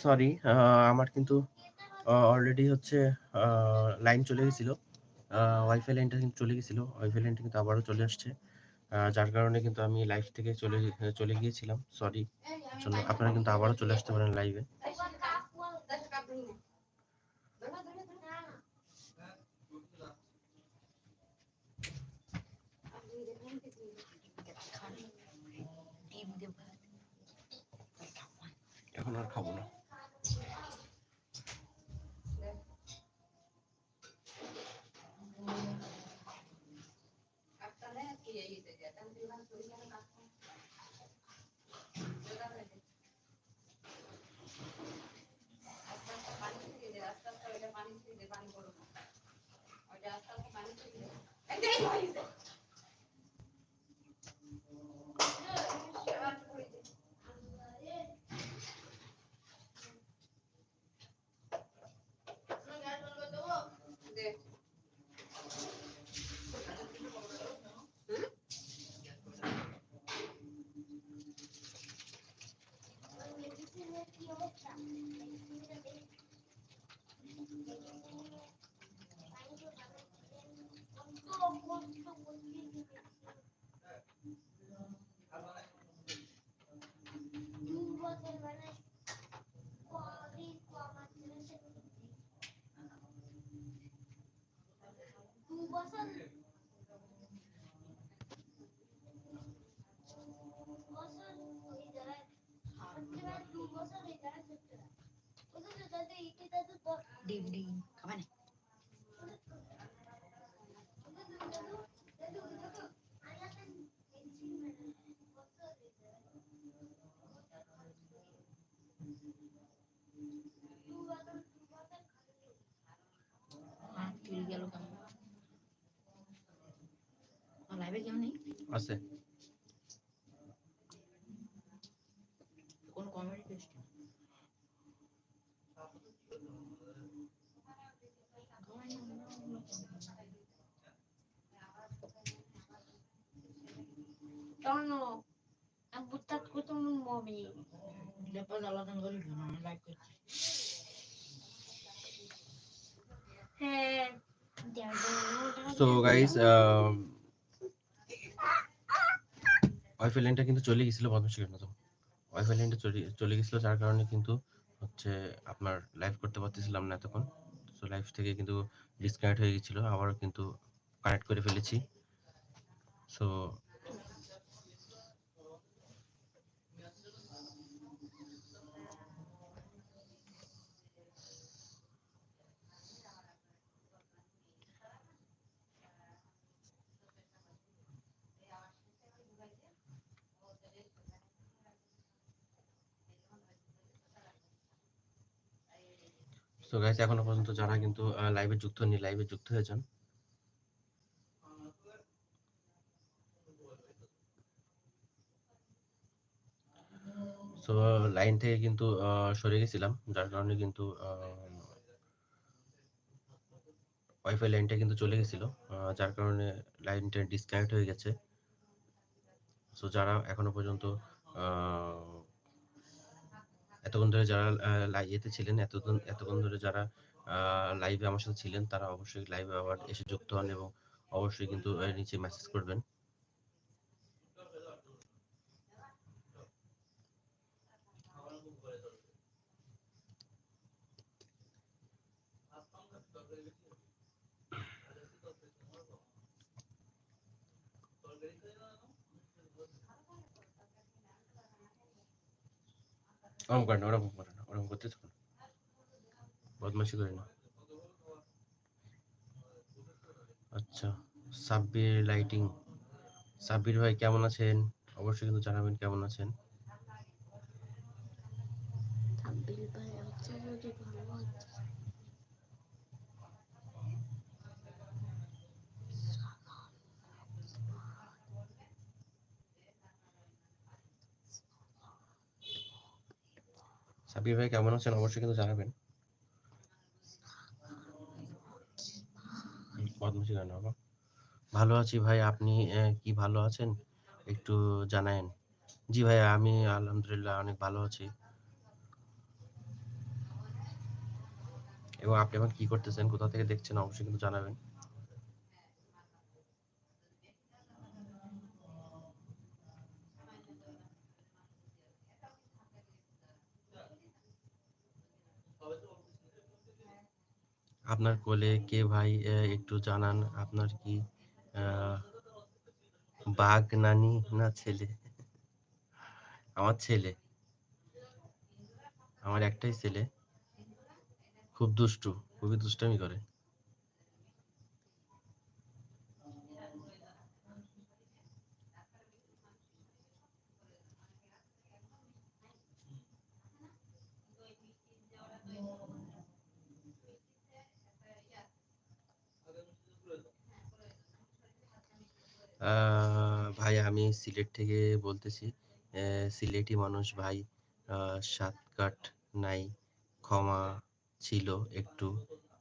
Sorry আমার কিন্তু already হচ্ছে লাইন চলে গেছিল ওয়াইফাই লাইনটা কিন্তু চলে গেছিল ওয়াইফাই লাইনটা কিন্তু আবারও চলে আসছে। যার কারণে কিন্তু আমি লাইভ থেকে চলে চলে গিয়েছিলাম। সরি। জন্য আপনারা কিন্তু আবারও চলে আসতে পারেন লাইভে। এখন আর খাব না। ডিম ডিম হ্যাঁ আছে। Tono, ang butat ko itong mommy. Dapat alagang galing na like so guys wifi লাইনটা কিন্তু চলে গেছিল বদমাশি কেন তো। ওয়াইফাই লাইনটা চলে চলে গেছিল যার কারণে কিন্তু হচ্ছে আপনার লাইভ করতে পারতেছিলাম না এতক্ষণ। তো লাইভ থেকে কিন্তু ডিসকানেক্ট হয়ে গেছিল আবারও কিন্তু কানেক্ট করে ফেলেছি। সো সো গাইস এখনও পর্যন্ত যারা কিন্তু লাইভে যুক্ত হননি, লাইভে যুক্ত হয়ে যান। সো লাইন থেকে কিন্তু সরে গেছিলাম। যার কারণে কিন্তু ওয়াইফাই লাইনটা কিন্তু চলে গেছিল। যার কারণে লাইনটা ডিসকানেক্ট হয়ে গেছে। সো যারা এখনও পর্যন্ত এতক্ষণ ধরে যারা আ লাই ইয়েতে ছিলেন, এতক্ষণ এতক্ষণ ধরে যারা লাইভে আমার সাথে ছিলেন তারা অবশ্যই লাইভে আবার এসে যুক্ত হন এবং অবশ্যই কিন্তু নিচে মেসেজ করবেন। ওরকম করে না, ওরকম করে না, ওরকম করতে থাকুন। বদমাশি করে না। আচ্ছা, সাব্বির লাইটিং। সাব্বির ভাই কেমন আছেন? অবশ্যই কিন্তু জানাবেন কেমন আছেন? সাব্বির ভাই যদি ভালো সাবির ভাই কেমন আছেন? অবশ্যই কিন্তু জানাবেন। ভালো আছি ভাই, আপনি কি ভালো আছেন? একটু জানায়েন। জি ভাই, আমি আলহামদুলিল্লাহ অনেক ভালো আছি। এবং আপনি এখন কি করতেছেন? কোথা থেকে দেখছেন? অবশ্যই কিন্তু জানাবেন। আপনার কোলে কে ভাই একটু জানান আপনার কি বাঘ নানি না ছেলে? আমার ছেলে। আমার একটাই ছেলে। খুব দুষ্টু, খুবই দুষ্টামি করে। ভাই আমি সিলেট থেকে বলতেছি। আহ, সিলেটি মানুষ ভাই আহ, সাত কাঠ নাই ক্ষমা ছিল একটু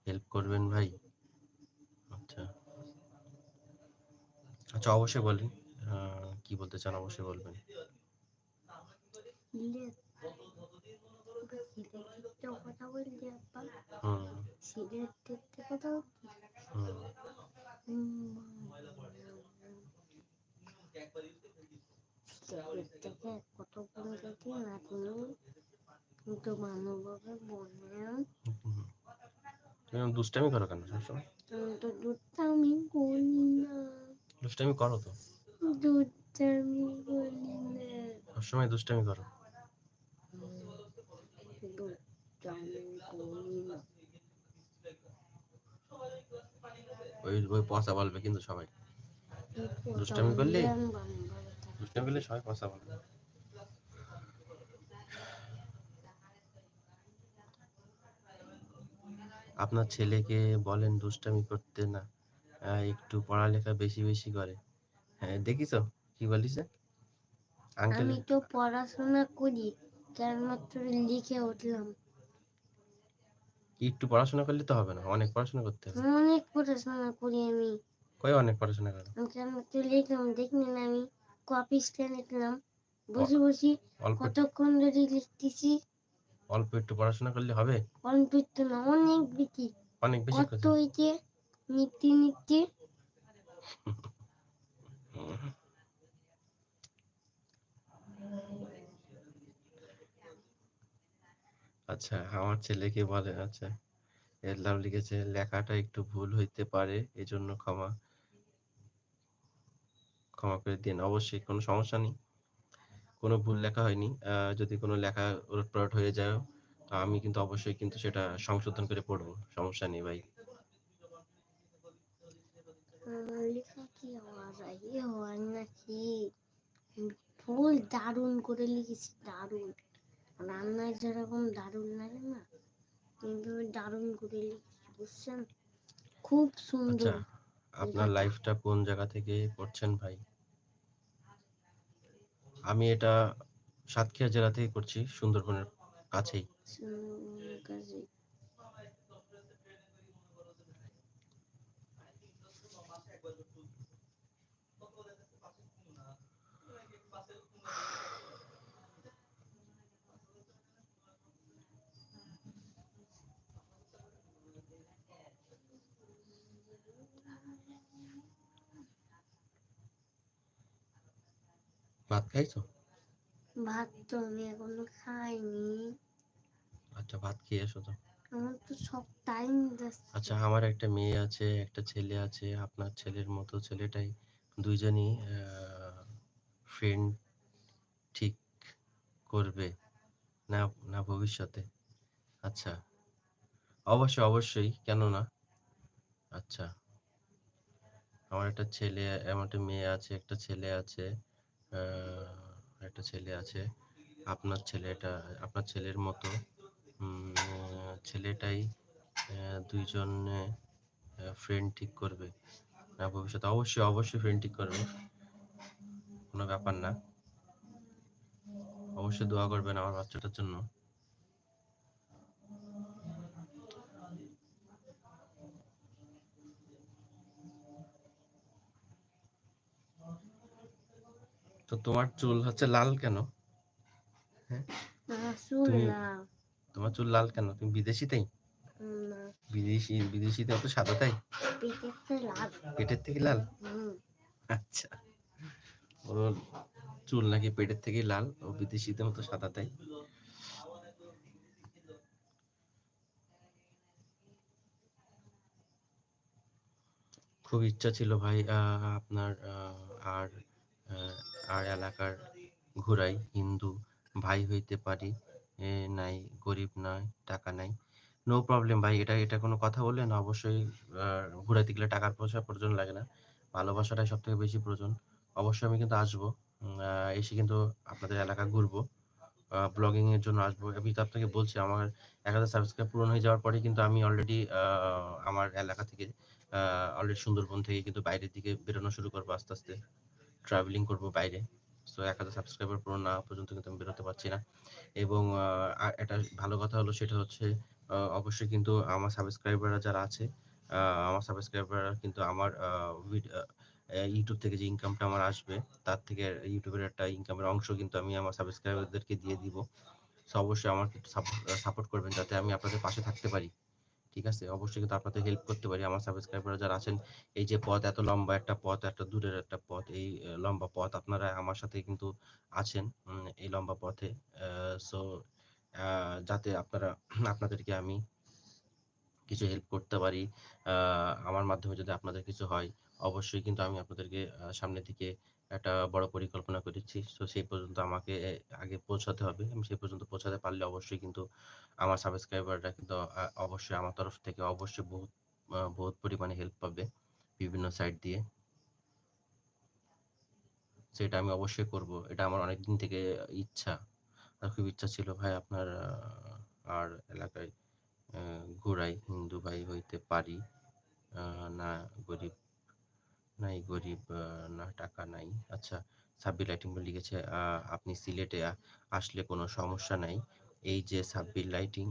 হেল্প করবেন ভাই? আচ্ছা। আচ্ছা অবশ্যই বলেন আহ, কি বলতে চান অবশ্যই বলবেন। সিলেটের কথা বললি আপা হুম সিলেটের কথা হুম সিলেট থেকে কত বড় গেছি না তুমি কিন্তু মানবভাবে বললাম হুম। তুমি এরকম দুষ্টামি করো কেন সবসময়? দুধটামি করি না। দুষ্টামি করো তো। দুধটামি করি না। সবসময় দুষ্টামি করো। ওই ওই পচা বলবে কিন্তু সবাই। দুষ্টামি করলে? দুষ্টামি করলে সবাই পচা বলবে। আপনার ছেলেকে বলেন দুষ্টামি করতে না একটু পড়ালেখা বেশি বেশি করে। হ্যাঁ দেখিস কি বলিস আঙ্কেল আমি তো পড়াশোনা করি তার মাত্র লিখে উঠলাম। একটু পড়াশোনা করলে তো হবে না অনেক পড়াশোনা করতে হবে। অনেক পড়াশোনা করি আমি। কই অনেক পড়াশোনা করো? আমি মাত্র লিখলাম দেখলেন না আমি? কপি স্ট্যান্ড লিখলাম। বসে বসে কতক্ষণ ধরে লিখতেছি? অল্প একটু পড়াশোনা করলে হবে? অল্প একটু না অনেক বেশি। অনেক বেশি কত হয়েছে নিতে নিতে আচ্ছা আমার ছেলেকে বলে আচ্ছা। এল্লাম লিখেছে লেখাটা একটু ভুল হইতে পারে এজন্য ক্ষমা ক্ষমা করে দিন। অবশ্যই কোনো সমস্যা নেই। কোনো ভুল লেখা হয়নি। আহ, যদি কোনো লেখা উলটপালট হয়ে যায় তো আমি কিন্তু অবশ্যই কিন্তু সেটা সংশোধন করে পড়ব। সমস্যা নেই ভাই। আমার লেখা কি হওয়ার নাকি? ফুল দারুণ করে লিখেছি দারুণ। রান্নায় যেরকম দারুণ লাগে না কিন্তু আমি দারুণ করে লিখেছি বুঝছেন? খুব সুন্দর আচ্ছা আপনার লাইফটা কোন জায়গা থেকে করছেন ভাই? আমি এটা সাতক্ষীরা জেলা থেকে করছি সুন্দরবনের কাছেই। ভাত খাইছো? ভাত তো আমি এখনও খাইনি। আচ্ছা ভাত খেয়ে এসো তো। আমার তো সব টাইম যাচ্ছে। আচ্ছা আমার একটা মেয়ে আছে একটা ছেলে আছে আপনার ছেলের মতো ছেলেটাই। দুইজনই ফ্রেন্ড ঠিক করবে না না ভবিষ্যতে। আচ্ছা অবশ্যই অবশ্যই কেন না আচ্ছা আমার একটা ছেলে আমার একটা মেয়ে আছে একটা ছেলে আছে। একটা ছেলে আছে। আপনার ছেলেটা আপনার ছেলের মতো। ছেলেটাই দুইজনে ফ্রেন্ড ঠিক করবে। ভবিষ্যতে অবশ্যই অবশ্যই ফ্রেন্ড ঠিক করবে। কোনো ব্যাপার না। অবশ্যই দোয়া করবেন আমার বাচ্চাটার জন্য। তো তোমার চুল হচ্ছে লাল কেন? শুনলাম তোমার চুল লাল কেন? তুমি বিদেশি তাই? বিদেশি বিদেশিতে অত সাদা তাই? পেটের থেকে লাল। আচ্ছা। ওর চুল নাকি পেটের থেকে লাল ও বিদেশিতে মতো সাদা তাই? খুব ইচ্ছা ছিল ভাই আহ, আপনার আহ, আর আর এলাকার ঘুরাই হিন্দু ভাই হইতে পারি নাই, গরিব নয়, টাকা নাই। নো প্রবলেম ভাই, এটা এটা কোনো কথা বললেন অবশ্যই ঘুরাইতে গেলে টাকার পয়সা প্রয়োজন লাগে না। ভালোবাসাটাই সব থেকে বেশি প্রয়োজন। অবশ্যই আমি কিন্তু আসব এসে কিন্তু আপনাদের এলাকা ঘুরবো। ব্লগিং এর জন্য আসব। আমি তো আপনাকে বলছি, আমার এক হাজার সাবস্ক্রাইব পূরণ হয়ে যাওয়ার পরে কিন্তু আমি অলরেডি আমার এলাকা থেকে অলরেডি সুন্দরবন থেকে কিন্তু বাইরের দিকে বেরোনো শুরু করব আস্তে আস্তে। ট্রাভেলিং করব বাইরে। সো এক হাজার সাবস্ক্রাইবার পূরণ না পর্যন্ত কিন্তু আমি বেরোতে পারছি না। এবং একটা ভালো কথা হলো সেটা হচ্ছে অবশ্যই কিন্তু আমার সাবস্ক্রাইবাররা যারা আছে আমার সাবস্ক্রাইবাররা কিন্তু আমার ইউটিউব থেকে যে ইনকামটা আমার আসবে, তার থেকে ইউটিউবের একটা ইনকামের অংশ কিন্তু আমি আমার সাবস্ক্রাইবারদেরকে দিয়ে দিব। সো অবশ্যই আমাকে সাপোর্ট করবেন যাতে আমি আপনাদের পাশে থাকতে পারি। ঠিক আছে? অবশ্যই কিন্তু আপনাদের হেল্প করতে পারি। আমার সাবস্ক্রাইবার যারা আছেন এই যে পথ এত লম্বা একটা পথ এত দূরের একটা পথ এই লম্বা পথ আপনারা আমার সাথে কিন্তু আছেন এই লম্বা পথে সো যাতে আপনারা আপনাদেরকে আমি কিছু হেল্প করতে পারি আমার মাধ্যমে যদি আপনাদের কিছু হয় অবশ্যই কিন্তু আমি আপনাদেরকে আহ, সামনের দিকে একটা বড় পরিকল্পনা করেছি। তো সেই পর্যন্ত আমাকে আগে পৌঁছাতে হবে। আমি সেই পর্যন্ত পৌঁছাতে পারলে অবশ্যই কিন্তু আমার সাবস্ক্রাইবাররা কিন্তু অবশ্যই আমার তরফ থেকে অবশ্যই বহুত বহুত পরিমাণে হেল্প পাবে বিভিন্ন সাইট দিয়ে। সেটা আমি অবশ্যই করব। এটা আমার অনেক দিন থেকে ইচ্ছা। আর খুব ইচ্ছা ছিল ভাই আপনার আর এলাকায় ঘোরাই, হিন্দু ভাই হইতে পারি না গরিব নাই গরিব না টাকা নাই। আচ্ছা সাব্বির লাইটিং লিখেছে আপনি সিলেটে আসলে কোনো সমস্যা নাই। এই যে সাব্বির লাইটিং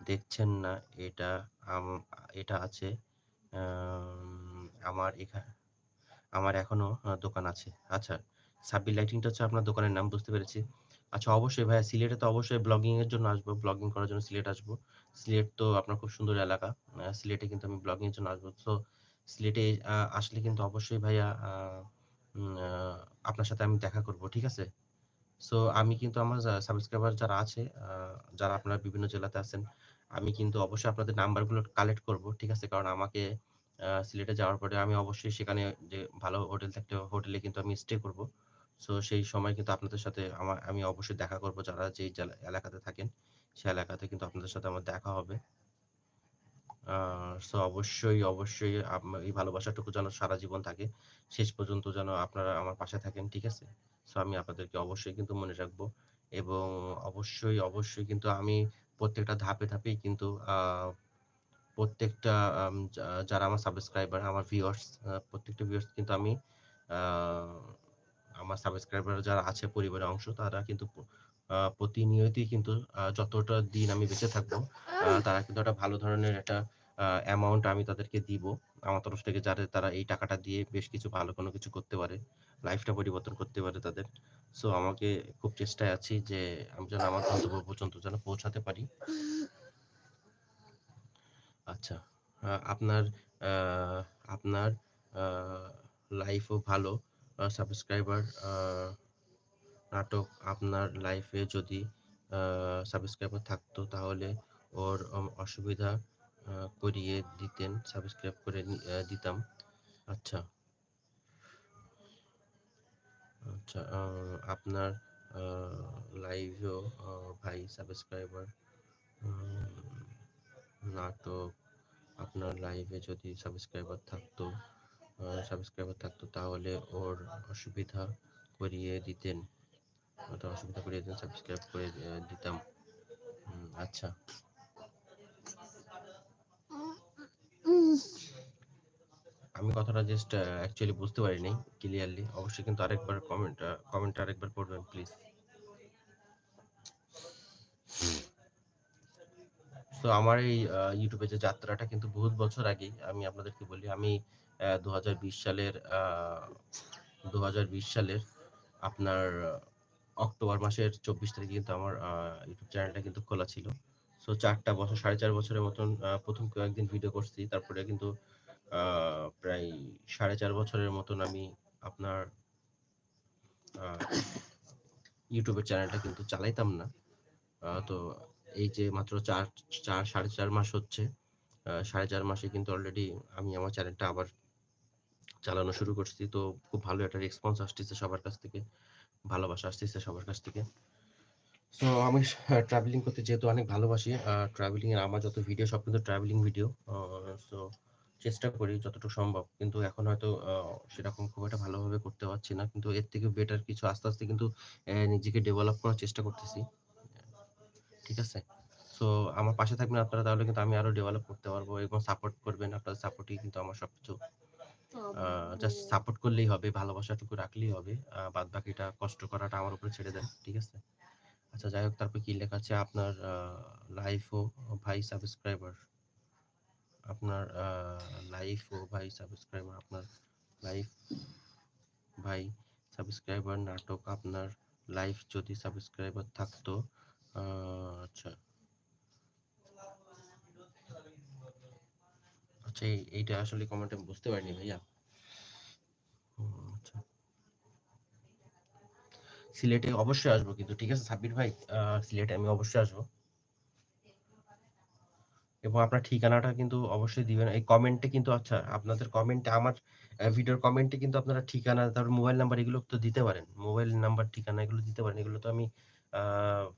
দেখছেন না এটা এটা আছে আম, আমার এখানে আমার এখনও দোকান আছে। আচ্ছা সাব্বির লাইটিংটা হচ্ছে আপনার দোকানের নাম বুঝতে পেরেছি। আচ্ছা অবশ্যই ভাইয়া সিলেটে তো অবশ্যই ব্লগিং এর জন্য আসব ব্লগিং করার জন্য সিলেট আসব। সিলেট তো আপনার খুব সুন্দর এলাকা সিলেটে কিন্তু আমি ব্লগিং এর জন্য আসব। তো সিলেটে আসলে কিন্তু অবশ্যই ভাইয়া আপনার সাথে আমি দেখা করব, ঠিক আছে? সো আমি কিন্তু আমার সাবস্ক্রাইবার যারা আছে যারা আপনারা বিভিন্ন জেলাতে আছেন, আমি কিন্তু অবশ্যই আপনাদের নাম্বারগুলো কালেক্ট করব, ঠিক আছে? কারণ আমাকে সিলেটে যাওয়ার পরে আমি অবশ্যই সেখানে যে, ভালো হোটেল থাকতে হোটেলে কিন্তু আমি স্টে করব। সো সেই সময় কিন্তু আপনাদের সাথে আমার, আমি অবশ্যই দেখা করব, যারা যেই এলাকাতে থাকেন সেই এলাকাতে কিন্তু আপনাদের সাথে আমার দেখা হবে। সো অবশ্যই অবশ্যই এই ভালোবাসাটুকু যেন সারা জীবন থাকে। শেষ পর্যন্ত যেন আপনারা আমার পাশে থাকেন, ঠিক আছে? সো আমি আপনাদেরকে অবশ্যই কিন্তু মনে রাখব এবং অবশ্যই অবশ্যই কিন্তু আমি প্রত্যেকটা ধাপে ধাপেই কিন্তু প্রত্যেকটা যারা আমার সাবস্ক্রাইবার আমার ভিউয়ার্স প্রত্যেকটা ভিউয়ার্স কিন্তু আমি আমার সাবস্ক্রাইবার যারা আছে পরিবারের অংশ, তারা কিন্তু প্রতিনিয়তই কিন্তু যতটা দিন আমি বেঁচে থাকব তারা কিন্তু একটা ভালো ধরনের একটা অ্যামাউন্ট আমি তাদেরকে দিব। আমার তরফ থেকে যাতে তারা এই টাকাটা দিয়ে বেশ কিছু ভালো কোনো কিছু করতে পারে। লাইফটা পরিবর্তন করতে পারে তাদের। সো আমাকে খুব চেষ্টায় আছি যে আমি যেন আমার গন্তব্য পর্যন্ত যেন পৌঁছাতে পারি। আচ্ছা আপনার আপনার লাইফও ভালো। সাবস্ক্রাইবার নাটক আপনার লাইফে যদি সাবস্ক্রাইবার থাকতো তাহলে ওর অসুবিধা করিয়ে দিতেন সাবস্ক্রাইব করে দিতাম। আচ্ছা। আচ্ছা আপনার লাইভেও ভাই সাবস্ক্রাইবার নাটক আপনার লাইভে যদি সাবস্ক্রাইবার থাকতো সাবস্ক্রাইবার থাকতো তাহলে ওর অসুবিধা করিয়ে দিতেন। অসুবিধা করিয়ে দিতেন সাবস্ক্রাইব করে দিতাম। আচ্ছা। আমি কথাটা জাস্ট অ্যাকচুয়ালি বুঝতে পারিনি ক্লিয়ারলি অবশ্যই কিন্তু আরেকবার কমেন্ট কমেন্ট আরেকবার পড়বেন প্লিজ তো আমার এই ইউটিউবে যে যাত্রাটা কিন্তু বহুত বছর আগেই আমি আপনাদেরকে বলি। আমি দু হাজার বিশ সালের দু হাজার বিশ সালের আপনার অক্টোবর মাসের চব্বিশ তারিখে কিন্তু আমার ইউটিউব চ্যানেলটা কিন্তু খোলা ছিল। সো চারটা বছর, সাড়ে চার বছরের মতন প্রথম কয়েকদিন ভিডিও করছি। তারপরে কিন্তু প্রায় সাড়ে চার বছরের মতন আমি আপনার ইউটিউবের চ্যানেলটা কিন্তু চালাইতাম না। তো এই যে মাত্র চার চার, সাড়ে চার মাস হচ্ছে সাড়ে চার মাসে কিন্তু অলরেডি আমি আমার চ্যানেলটা আবার চালানো শুরু করছি। তো খুব ভালো একটা রেসপন্স আসতেছে সবার কাছ থেকে, ভালোবাসা আসতেছে সবার কাছ থেকে। সো আমি ট্রাভেলিং করতে যেহেতু অনেক ভালোবাসি ট্রাভেলিং এর আমার যত ভিডিও সব কিন্তু ট্রাভেলিং ভিডিও সো চেষ্টা করি যতটুকু সম্ভব। কিন্তু এখন হয়তো সেরকম খুব একটা ভালোভাবে করতে পারছি না। কিন্তু এর থেকে বেটার কিছু আস্তে আস্তে কিন্তু নিজেকে ডেভেলপ করার চেষ্টা করতেছি। ঠিক আছে? সো আমার পাশে থাকবেন আপনারা তাহলে কিন্তু আমি আরও ডেভেলপ করতে পারব এবং সাপোর্ট করবেন। আপনাদের সাপোর্টই কিন্তু আমার সবকিছু। জাস্ট সাপোর্ট করলেই হবে ভালোবাসাটুকু রাখলেই হবে। বাদ বাকিটা কষ্ট করাটা আমার উপরে ছেড়ে দেন। ঠিক আছে? আচ্ছা যাই হোক তারপর কি লেখা আছে? আপনার লাইফ ও ভাই সাবস্ক্রাইবার আপনার লাইফ ও ভাই সাবস্ক্রাইবার আপনার লাইফ ভাই সাবস্ক্রাইবার নাটক আপনার লাইফ যদি সাবস্ক্রাইবার থাকতো আচ্ছা। আচ্ছা এইটা আসলে কমেন্টে বুঝতে পারিনি ভাইয়া। আচ্ছা। সিলেটে অবশ্যই আসব কিন্তু, ঠিক আছে সাব্বির ভাই? সিলেটে আমি অবশ্যই আসব। এবং আপনার ঠিকানাটা কিন্তু অবশ্যই দিবেন। এই কমেন্টে কিন্তু আচ্ছা আপনাদের কমেন্টে আমার ভিডিওর কমেন্টে কিন্তু আপনারা ঠিকানা তারপর মোবাইল নাম্বার এগুলো তো দিতে পারেন। মোবাইল নাম্বার ঠিকানা এগুলো দিতে পারেন। এগুলো তো আমি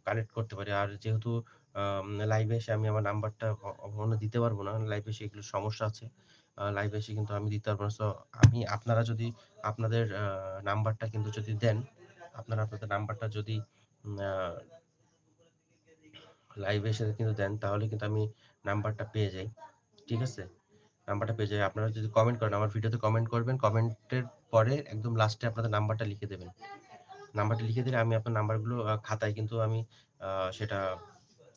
কালেক্ট করতে পারি। আর যেহেতু লাইভে এসে আমি আমার নাম্বারটা কখনো দিতে পারব না লাইভে এসে এগুলো সমস্যা আছে। লাইভে এসে কিন্তু আমি দিতে পারব না। সো আমি, আপনারা যদি আপনাদের নাম্বারটা কিন্তু যদি দেন, আপনারা আপনাদের নাম্বারটা যদি লাইভে এসে কিন্তু দেন, তাহলে কিন্তু আমি নাম্বারটা পেয়ে যাই। ঠিক আছে? নাম্বারটা পেয়ে যাই। আপনারা যদি কমেন্ট করেন, আমার ভিডিওতে কমেন্ট করবেন কমেন্টের পরে একদম লাস্টে আপনাদের নাম্বারটা লিখে দেবেন। নাম্বারটা লিখে দিলে আমি আপনার নাম্বারগুলো খাতায় কিন্তু আমি সেটা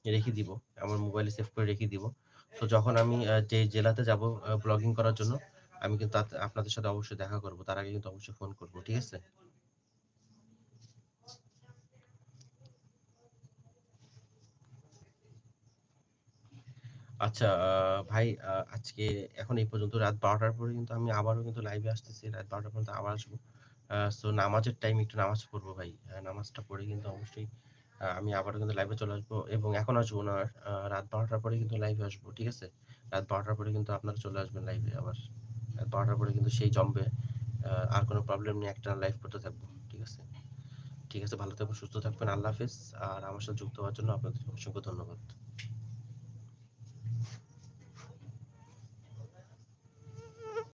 রেখে দিব। আমার মোবাইলে সেভ করে রেখে দিব। তো যখন আমি যে জেলাতে যাব ব্লগিং করার জন্য, আমি কিন্তু আপনাদের সাথে অবশ্যই দেখা করব। তার আগে কিন্তু অবশ্যই ফোন করব। ঠিক আছে? আচ্ছা ভাই আজকে এখন এই পর্যন্ত রাত বারোটার পরে কিন্তু আমি আবারও কিন্তু লাইভে আসতেছি। রাত বারোটা পর্যন্ত আবার আসব। সো নামাজের টাইম একটু নামাজ পড়ব ভাই। নামাজটা পড়ে কিন্তু অবশ্যই আমি আবারও কিন্তু লাইভে চলে আসব এবং এখন আসব না রাত বারোটার পরে কিন্তু লাইভে আসব, ঠিক আছে? রাত বারোটার পরে কিন্তু আপনারা চলে আসবেন লাইভে আবার। রাত বারোটার পরে কিন্তু সেই জমবে আর কোনো প্রবলেম নেই, একটা লাইভ করতে থাকব, ঠিক আছে? ঠিক আছে, ভালো থাকবেন, সুস্থ থাকবেন, আল্লাহ হাফেজ। আর আমার সাথে যুক্ত হওয়ার জন্য আপনাদের অসংখ্য ধন্যবাদ।